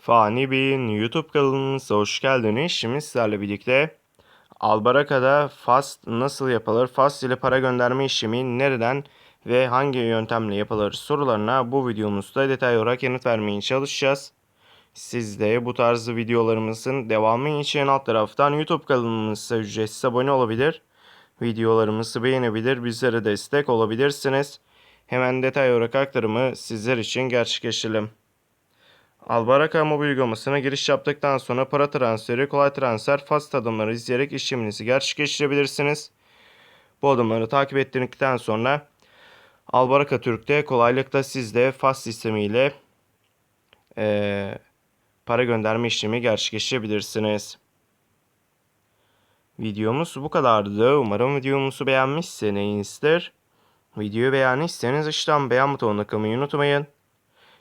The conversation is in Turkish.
Fani Bey'in YouTube kanalımıza hoş geldiniz. Şimdi sizlerle birlikte Albaraka'da Fast nasıl yapılır? Fast ile para gönderme işlemi nereden ve hangi yöntemle yapılır sorularına bu videomuzda detay olarak yanıt vermeye çalışacağız. Siz de bu tarz videolarımızın devamı için alt taraftan YouTube kanalımıza ücretsiz abone olabilir. Videolarımızı beğenebilir, bizlere destek olabilirsiniz. Hemen detay olarak aktarımı sizler için gerçekleştirelim. Albaraka mobil uygulamasına giriş yaptıktan sonra para transferi, kolay transfer, fast adımları izleyerek işleminizi gerçekleştirebilirsiniz. Bu adımları takip ettirdikten sonra Albaraka Türk'te kolaylıkla siz de fast sistemiyle eee, para gönderme işlemi gerçekleştirebilirsiniz. Videomuz bu kadardı. Umarım videomuzu beğenmişsinizdir. Videoyu beğendiyseniz aşağıdan beğen butonuna kılmayı unutmayın.